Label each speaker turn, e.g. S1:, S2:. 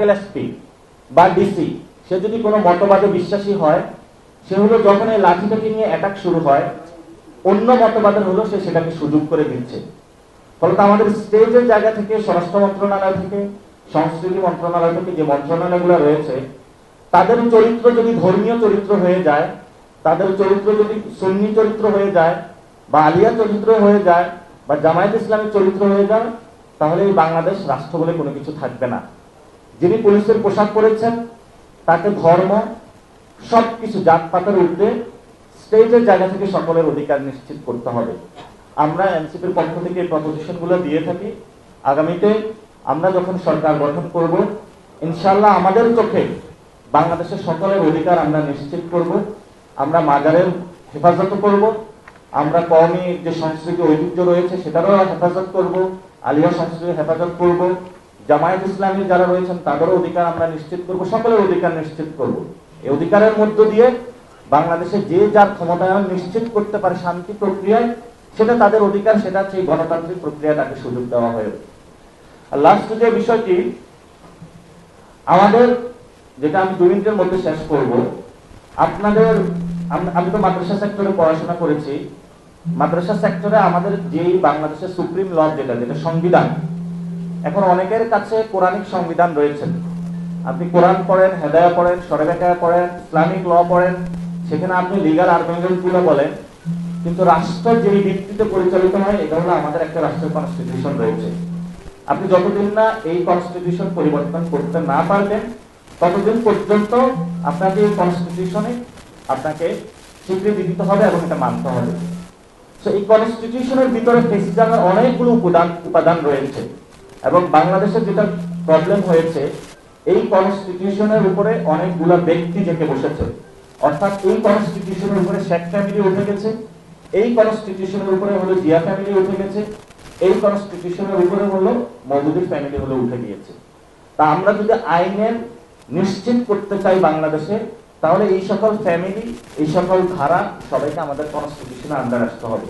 S1: Circle SP বা DC সে যদি কোনো মতবাদে বিশ্বাসী হয়, সে হলো যখন এই লাঠিটাকে নিয়ে অ্যাটাক শুরু হয়, অন্য মতবাদের হলো সে সেটাকে সুযোগ করে দিচ্ছে। ফলত আমাদের স্টেজের জায়গা থেকে, স্বরাষ্ট্র মন্ত্রণালয় থেকে, সংস্কৃতি মন্ত্রণালয় থেকে যে মন্ত্রণালয়গুলো রয়েছে, তাদের চরিত্র যদি ধর্মীয় চরিত্র হয়ে যায়, তাদের চরিত্র যদি সুন্নি চরিত্র হয়ে যায়, বা আলিয়া চরিত্র হয়ে যায়, বা জামায়াত ইসলামের চরিত্র হয়ে যায়, তাহলে বাংলাদেশ রাষ্ট্র বলে কোনো কিছু থাকবে না। যিনি পুলিশের পোশাক পরেছেন, তাকে ধর্ম, সবকিছু জাত জাতপাতের ঊর্ধ্বে স্টেজের জায়গা থেকে সকলের অধিকার নিশ্চিত করতে হবে। আমরা এনসিপির পক্ষ থেকে প্রপোজিশনগুলো দিয়ে থাকি। আগামীতে আমরা যখন সরকার গঠন করব ইনশাল্লাহ আমাদের চোখে বাংলাদেশের সকলের অধিকার আমরা নিশ্চিত করব, আমরা মাজারের হেফাজত করব, আমরা কমই যে সংস্কৃতি ঐতিহ্য রয়েছে সেটারও হেফাজত করব, আলিয়া সংস্কৃতির হেফাজত করব জামায়াত ইসলামী যারা রয়েছেন, তাদেরও অধিকার আমরা নিশ্চিত করব, সকলের অধিকার নিশ্চিত করব। এই অধিকারের মধ্য দিয়ে বাংলাদেশে যে যার ক্ষমতায়ন নিশ্চিত করতে পারে শান্তি প্রক্রিয়ায়, সেটা তাদের অধিকার, সেটা সেই গণতান্ত্রিক প্রক্রিয়া তাকে সুযোগ দেওয়া হয়ে আর লাস্ট যে বিষয়টি, আমাদের যেটা আমি দুই মিনিটের মধ্যে শেষ করব, আপনাদের, আমি তো মাদ্রাসা সেক্টরে পড়াশোনা করেছি। মাদ্রাসা সেক্টরে আমাদের যেই বাংলাদেশের সুপ্রিম ল যেটা যেটা সংবিধান এখন অনেকের কাছে কোরআনিক সংবিধান রয়েছে। আপনি কোরআন পড়েন হেদায়া পড়েন সরেবেকায়া পড়েন, ইসলামিক ল পড়েন, সেখানে আপনি লিগাল আর্গুমেন্টগুলো বলেন, কিন্তু রাষ্ট্র যেই ভিত্তিতে পরিচালিত হয় এটা হলো আমাদের একটা রাষ্ট্রের কনস্টিটিউশন রয়েছে। আপনি যতদিন না এই কনস্টিটিউশন পরিবর্তন করতে না পারবেন, ততদিন পর্যন্ত আপনাকে এই কনস্টিটিউশনে আপনাকে স্বীকৃতি দিতে হবে এবং এটা মানতে হবে। তো এই কনস্টিটিউশনের ভিতরে ফেসিজামের অনেকগুলো উপাদান রয়েছে। এবং বাংলাদেশের যেটা প্রবলেম হয়েছে, এই কনস্টিটিউশনের উপরে অনেকগুলো ব্যক্তি জেকে বসেছে। অর্থাৎ এই কনস্টিটিউশনের উপরে শেখ ফ্যামিলি উঠে গেছে, এই কনস্টিটিউশনের উপরে হলো জিয়া ফ্যামিলি উঠে গেছে, এই কনস্টিটিউশনের উপরে হলো মৌদুদি ফ্যামিলি হলো উঠে গিয়েছে। তা আমরা যদি আইনের নিশ্চিত করতে চাই বাংলাদেশে, তাহলে এই সকল ফ্যামিলি এই সকল ধারা সবাইকে আমাদের কনস্টিটিউশনে আন্ডার আসতে হবে।